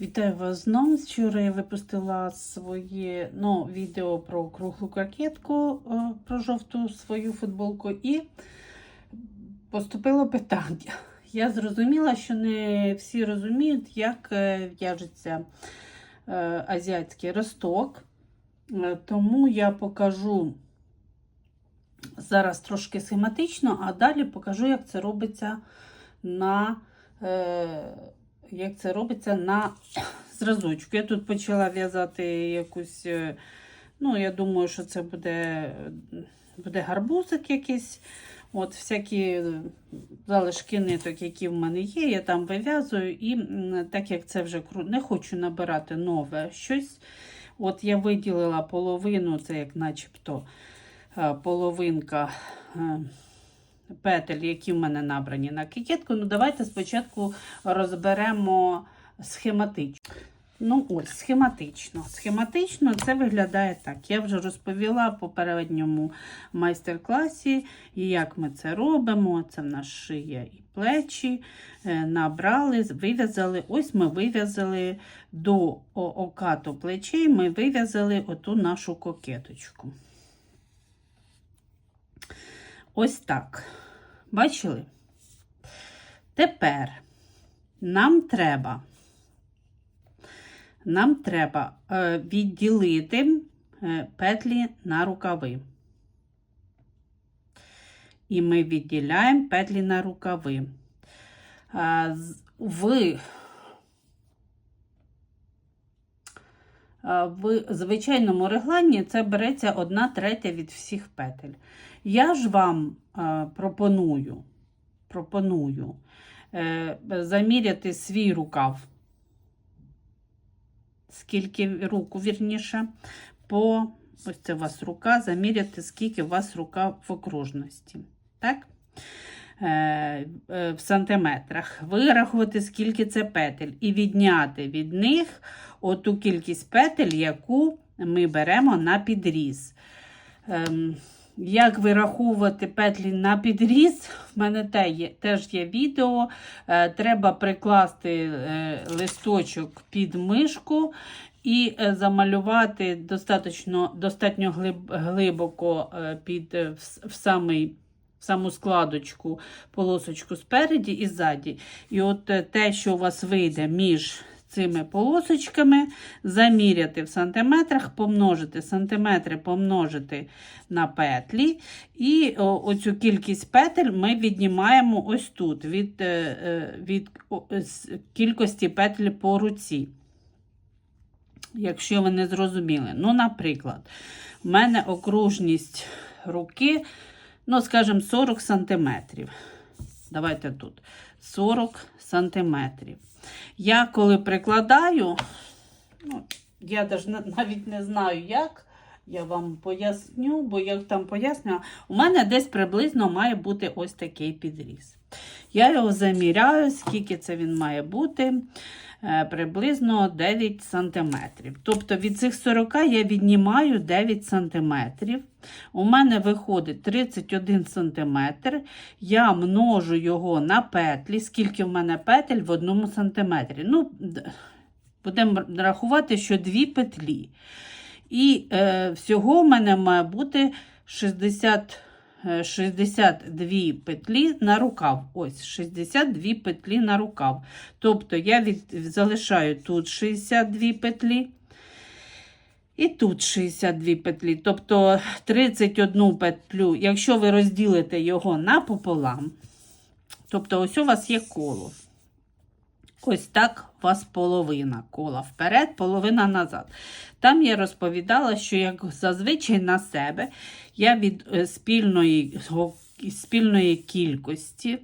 Вітаю вас знову. Вчора я випустила своє ну, відео про круглу кокетку, е, про жовту свою футболку, і поступило питання. Я зрозуміла, що не всі розуміють, як е, в'яжеться е, азіатський росток. Тому я покажу зараз трошки схематично, а далі покажу, як це робиться на. Як це робиться на зразочку. Я тут почала в'язати якусь, е, ну, я думаю, що це буде, буде гарбузик якийсь. От Всякі залишки ниток, які в мене є, я там вив'язую, і так як це вже не хочу набирати нове щось. От я виділила половину, це як начебто е, половинка е, петель, які в мене набрані на кикетку. Ну, давайте спочатку розберемо схематично. Ну, ось, схематично. Схематично це виглядає так. Я вже розповіла в попередньому майстер-класі, як ми це робимо. Це в нас шия і плечі. Е, Набрали, вив'язали. Ось ми вив'язали до окату плечей, ми вив'язали оту нашу кокеточку. Ось так. Бачили? Тепер нам треба, нам треба е, відділити е, петлі на рукави. І ми відділяємо петлі на рукави. В, в звичайному реглані це береться 1 третя від всіх петель. Я ж вам е, пропоную, пропоную е, заміряти свій рукав, скільки руку, вірніше, по ось це у вас рука, заміряти, скільки у вас рука в окружності. Так? Е, в сантиметрах, вирахувати, скільки це петель, і відняти від них оту кількість петель, яку ми беремо на підріз. Як вираховувати петлі на підріз, в мене те є, теж є відео. Е, треба прикласти е, листочок під мишку і е, замалювати достатньо, достатньо глиб, глибоко під, в, самий. Саму складочку, полосочку спереді і ззаді. І от те, що у вас вийде між цими полосочками, заміряти в сантиметрах, помножити сантиметри, помножити на петлі. І оцю кількість петель ми віднімаємо ось тут від, е, е, від кількості петлі по руці. Якщо ви не зрозуміли. Ну, наприклад, в мене окружність руки, ну, скажімо, 40 сантиметрів. Давайте тут 40 сантиметрів. Я коли прикладаю, ну, я навіть не знаю, як. Я вам поясню, бо я там пояснювала, у мене десь приблизно має бути ось такий підріз. Я його заміряю, скільки це він має бути. Е, Приблизно 9 см. Тобто від цих 40 я віднімаю 9 см. У мене виходить 31 см. Я множу його на петлі, скільки в мене петель в одному сантиметрі. Ну, будемо рахувати, що дві петлі. І е, всього в мене має бути 60, е, 62 петлі на рукав. Ось 62 петлі на рукав. Тобто я від, залишаю тут 62 петлі. І тут 62 петлі, тобто 31 петлю, якщо ви розділите його напополам, тобто ось у вас є коло. Ось так у вас половина кола вперед, половина назад. Там я розповідала, що як зазвичай на себе я від е, спільної, спільної кількості,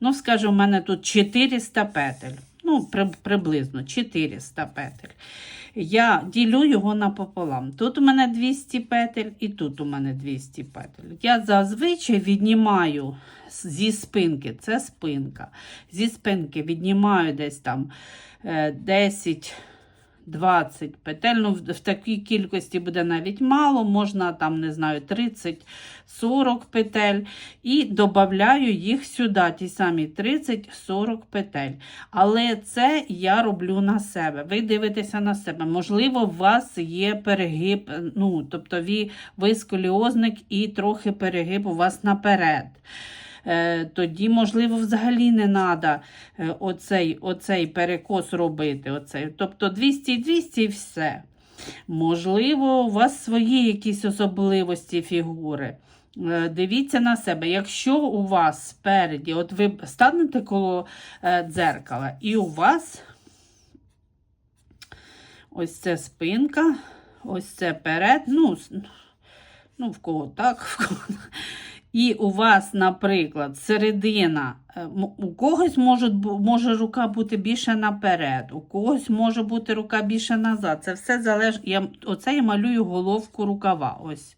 ну, скажімо, у мене тут 400 петель. Ну, при- приблизно 400 петель. Я ділю його напополам. Тут у мене 200 петель і тут у мене 200 петель. Я зазвичай віднімаю зі спинки, це спинка. Зі спинки віднімаю десь там е, 10, 20 петель. Ну, в, такій кількості буде навіть мало, можна там, не знаю, 30-40 петель. І додаю їх сюди, ті самі 30-40 петель. Але це я роблю на себе. Ви дивитеся на себе. Можливо, у вас є перегиб, ну, тобто ви, ви сколіозник і трохи перегиб у вас наперед. Е, Тоді, можливо, взагалі не треба оцей, оцей перекос робити. Оцей. Тобто 200 і 200 і все. Можливо, у вас свої якісь особливості фігури. Е, Дивіться на себе. Якщо у вас спереді, от ви станете коло е, дзеркала, і у вас ось це спинка, ось це перед, ну, ну в кого так, в кого. І у вас, наприклад, середина, е, у когось може, може рука бути більше наперед, у когось може бути рука більше назад. Це все залежить. Я, оце я малюю головку рукава. Ось.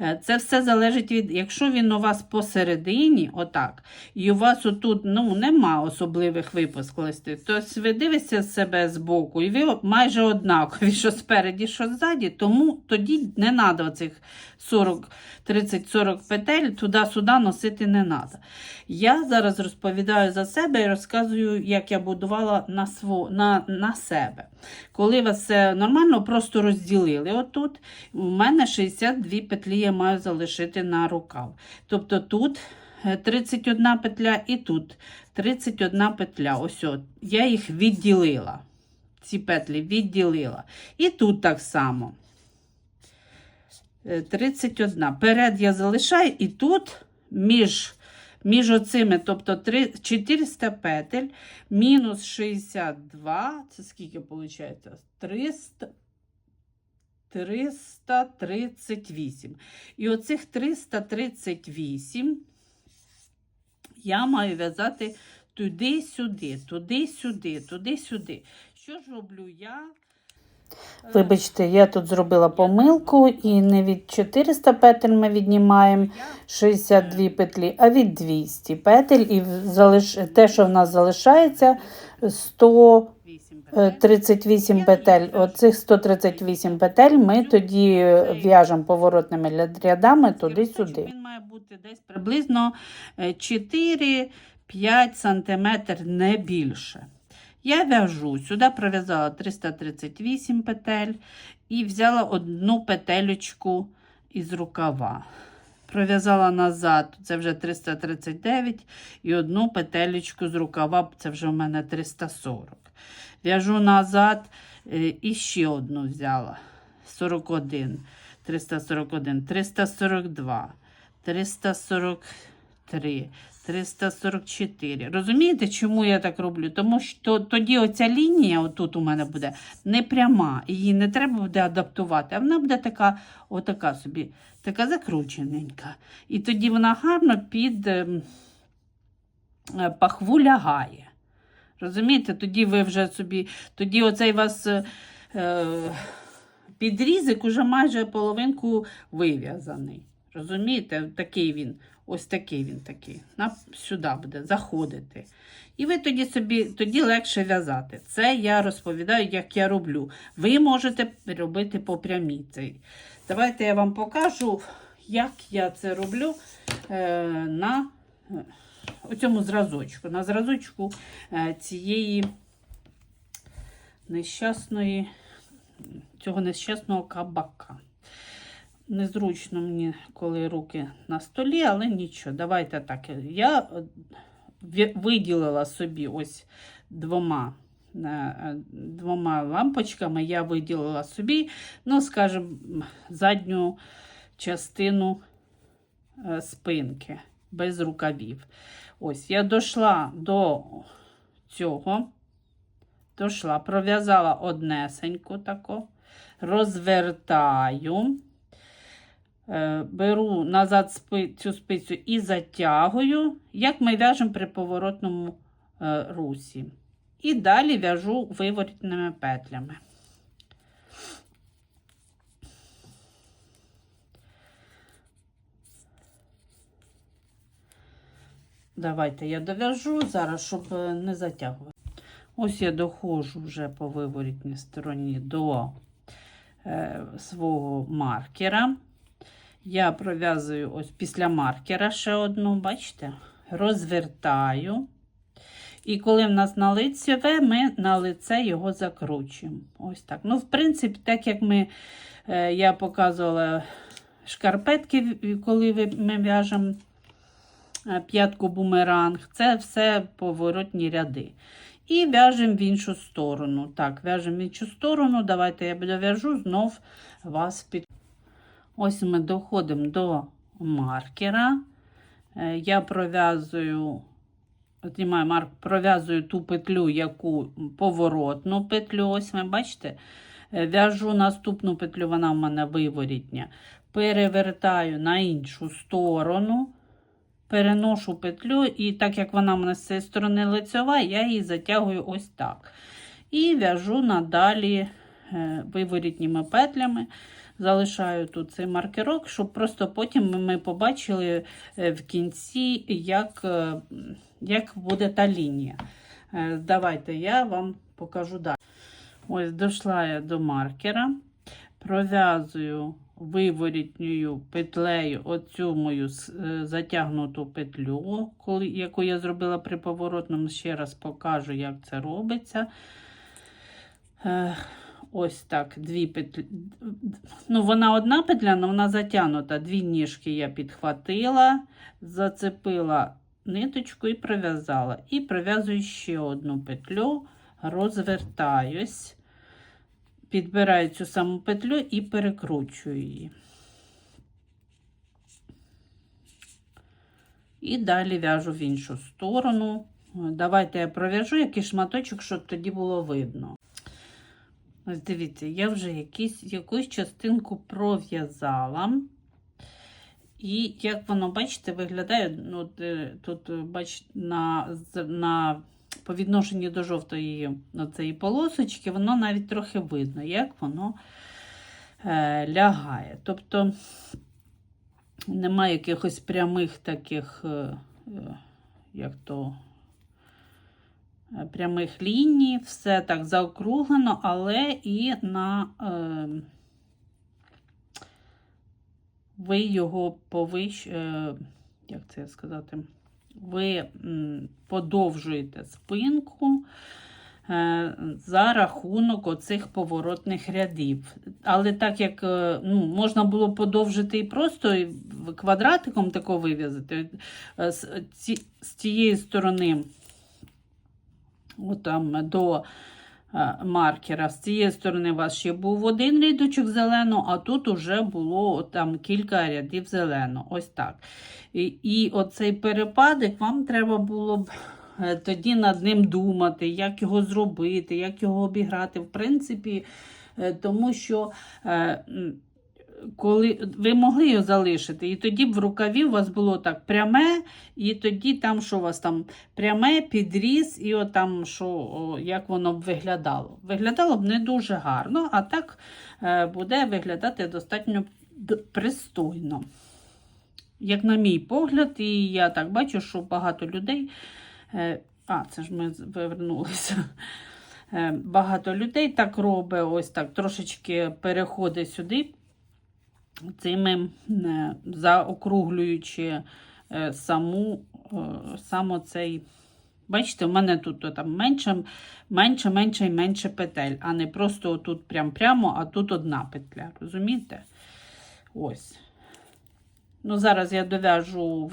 Е, Це все залежить від, якщо він у вас посередині, отак, і у вас отут ну, нема особливих випусклостей, то ви дивитеся себе збоку, і ви майже однакові, що спереді, що ззаді, тому тоді не треба оцих 40, 30-40 петель туди-сюди носити не треба. Я зараз розповідаю за себе і розказую, як я будувала на, сво, на, на себе. Коли вас все нормально, просто розділили отут. У мене 62 петлі я маю залишити на рукав. Тобто тут е, 31 петля і тут 31 петля. Ось от. Я їх відділила. Ці петлі відділила. І тут так само. Е, 31. Перед я залишаю, і тут між, між оцими, тобто три- 400 петель, мінус 62, це скільки виходить? 300, 338. І оцих 338 я маю в'язати туди-сюди, туди-сюди, туди-сюди. Що ж роблю я? Е, Вибачте, я тут зробила помилку і не від 400 петель ми віднімаємо 62 е, петлі, а від 200 петель. І те, що в нас залишається, 100 Е, 38 петель. Оцих 138 петель ми тоді е, в'яжемо поворотними рядами туди-сюди. Він має бути десь приблизно е, 4-5 см, не більше. Я в'яжу сюди, пров'язала 338 петель і взяла одну петелечку із рукава. Пров'язала назад, це вже 339, і одну петелечку з рукава, це вже у мене 340. В'яжу назад е, і ще одну взяла. 41, 341, 342, 343, 344. Розумієте, чому я так роблю? Тому що тоді оця лінія, отут у мене буде не пряма, її не треба буде адаптувати, а вона буде така, отака собі, така закручененька. І тоді вона гарно під ем, е, пахву лягає. Розумієте, тоді ви вже собі, тоді оцей вас е, е, підрізик уже майже половинку вив'язаний. Розумієте, такий він, ось такий він такий. На, сюди буде заходити. І ви тоді собі тоді легше в'язати. Це я розповідаю, як я роблю. Ви можете робити по прямій цей. Давайте я вам покажу, як я це роблю е, на е, оцьому зразочку. На зразочку е, цієї нещасної, цього нещасного кабака. Незручно мені, коли руки на столі, але нічого. Давайте так. Я е, виділила собі ось двома, е, двома лампочками. Я виділила собі, ну, скажімо, задню частину спинки без рукавів. Ось я дійшла до цього, дійшла, пров'язала однесеньку тако, розвертаю, е, беру назад цю спицю і затягую, як ми в'яжемо при поворотному е, русі. І далі в'яжу виворітними петлями. Давайте я дов'яжу зараз, щоб е, не затягувати. Ось я доходжу вже по виворітній стороні до е, свого маркера. Я пров'язую ось після маркера ще одну, бачите, розвертаю. І коли в нас на лицеве, ми на лице його закручуємо. Ось так. Ну, в принципі, так як ми, е, я показувала шкарпетки, коли ми в'яжемо п'ятку бумеранг, це все поворотні ряди. І в'яжемо в іншу сторону. Так, в'яжемо в іншу сторону. Давайте я дов'яжу, знов вас під. Ось ми доходимо до маркера. Е, Я пров'язую, знімаю марк, пров'язую ту петлю, яку поворотну петлю. Ось ви бачите, Е, в'яжу наступну петлю, вона в мене виворітня. Перевертаю на іншу сторону, переношу петлю, і так як вона в мене з цієї сторони лицьова, я її затягую ось так. І в'яжу надалі е, виворітніми петлями. Залишаю тут цей маркерок, щоб просто потім ми побачили е, в кінці, як, е, як буде та лінія. Давайте я вам покажу далі. Ось дійшла я до маркера, пров'язую виворітньою петлею оцю мою е, затягнуту петлю, яку я зробила при поворотному. Ще раз покажу, як це робиться. Е, Ось так, дві петлі. Ну, вона одна петля, але вона затягнута. Дві ніжки я підхватила, зацепила ниточку і прив'язала. І прив'язую ще одну петлю, розвертаюсь, підбираю цю саму петлю і перекручую її. І далі в'яжу в іншу сторону. Давайте я пров'яжу якийсь шматочок, щоб тоді було видно. Ось дивіться, я вже якісь, якусь частинку пров'язала. І як воно, бачите, виглядає, ну, тут, бачите, на, на, по відношенню до жовтої цієї полосочки, воно навіть трохи видно, як воно е, лягає. Тобто немає якихось прямих таких, е, е, як то, е, прямих ліній, все так заокруглено, але і на е, ви його повищ, е, як це сказати, ви подовжуєте спинку е, за рахунок оцих поворотних рядів. Але так як е, ну, можна було подовжити і просто і квадратиком тако вив'язати, е, з, цієї сторони отам до маркера. З цієї сторони у вас ще був один рядочок зелено, а тут уже було там кілька рядів зелено. Ось так. І, і оцей перепадок вам треба було б е, тоді над ним думати, як його зробити, як його обіграти. В принципі, е, тому що. Коли ви могли його залишити, і тоді б в рукаві у вас було так пряме, і тоді там, що у вас там пряме, підріз, і от там, що, о, як воно б виглядало. Виглядало б не дуже гарно, а так е, буде виглядати достатньо пристойно. Як на мій погляд, і я так бачу, що багато людей. Е, а, це ж ми повернулися. Е, багато людей так робить, ось так трошечки переходить сюди, цими е, заокруглюючи е, саму, е, само цей. Бачите, у мене тут там менше, менше, менше і менше петель, а не просто тут прям прямо, а тут одна петля. Розумієте? Ось. Ну, зараз я дов'яжу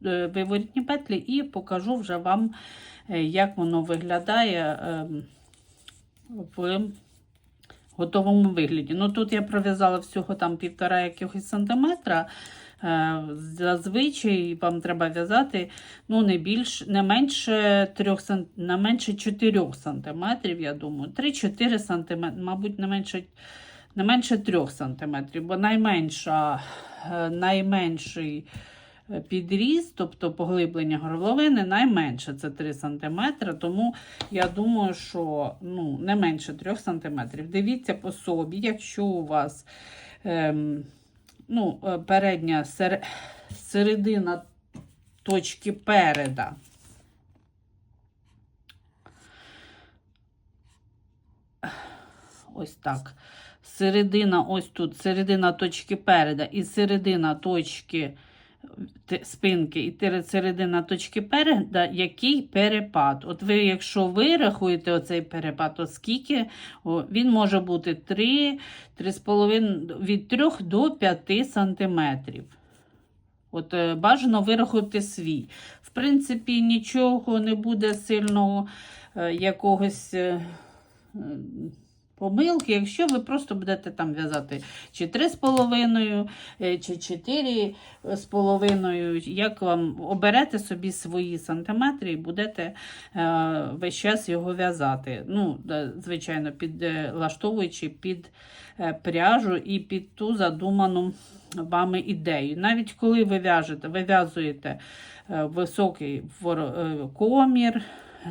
виворітні петлі і покажу вже вам, як воно виглядає ем, в готовому вигляді. Ну, тут я пров'язала всього там півтора якихось сантиметра. Е, Зазвичай вам треба в'язати ну, не більш, не менше 3 сан... не менше 4 сантиметрів, я думаю. 3-4 сантиметри, мабуть, не менше, не менше 3 сантиметрів, бо найменша, е, найменший підріз, тобто поглиблення горловини, найменше це 3 см, тому я думаю, що ну, не менше 3 см. Дивіться по собі, якщо у вас ем, ну, е, передня сер... середина точки переда. ось так. Середина, ось тут, середина точки переда і середина точки спинки і середина точки переда, який перепад. От ви, якщо ви рахуєте оцей перепад, то скільки о, він може бути 3, 3,5, від 3 до 5 сантиметрів. От е, бажано вирахувати свій. В принципі, нічого не буде сильного е, якогось е, помилки, якщо ви просто будете там в'язати чи 3,5, е, чи 4,5, як вам оберете собі свої сантиметри і будете е, весь час його в'язати. Ну, звичайно, підлаштовуючи під е, пряжу і під ту задуману вами ідею. Навіть коли ви в'яжете, вив'язуєте е, високий е, комір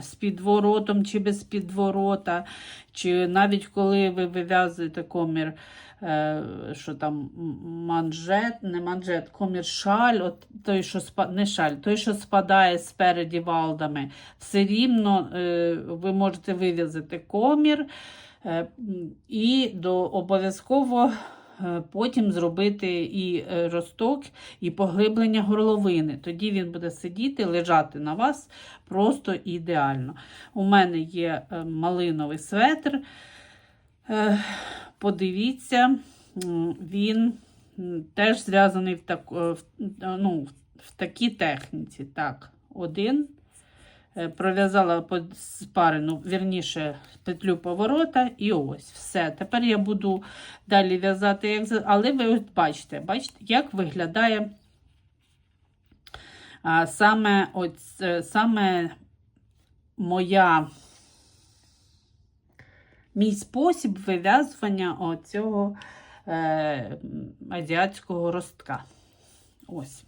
з підворотом чи без підворота, чи навіть коли ви вив'язуєте комір, е, що там манжет, не манжет, комір шаль, от той, що не шаль, той, що спадає спереді валдами, все рівно е, ви можете вив'язати комір е, і до обов'язково. Е, Потім зробити і е, росток, і поглиблення горловини. Тоді він буде сидіти, лежати на вас просто ідеально. У мене є е, малиновий светр. Подивіться, він теж зв'язаний в, так, ну, в такій техніці. Так, один. Е, Пров'язала спарену, вірніше, петлю поворота, і ось все. Тепер я буду далі в'язати, але ви от бачите, бачите, як виглядає саме, оць, е, саме моя, мій спосіб вив'язування оцього е, азіатського ростка. Ось.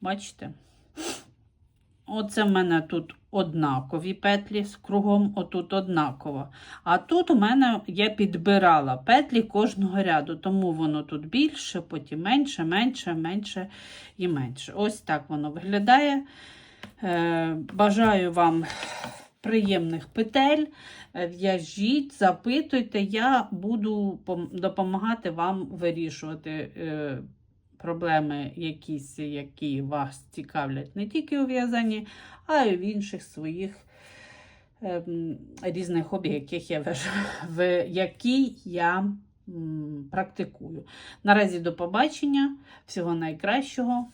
Бачите? Оце в мене тут однакові петлі з кругом, отут однаково. А тут у мене я підбирала петлі кожного ряду, тому воно тут більше, потім менше, менше, менше і менше. Ось так воно виглядає. Е, Бажаю вам приємних петель. В'яжіть, запитуйте, я буду допомагати вам вирішувати е, проблеми, якісь, які вас цікавлять не тільки у в'язанні, а й в інших своїх ем, різних хобі, яких я вважаю, в які я м, практикую. Наразі до побачення, всього найкращого.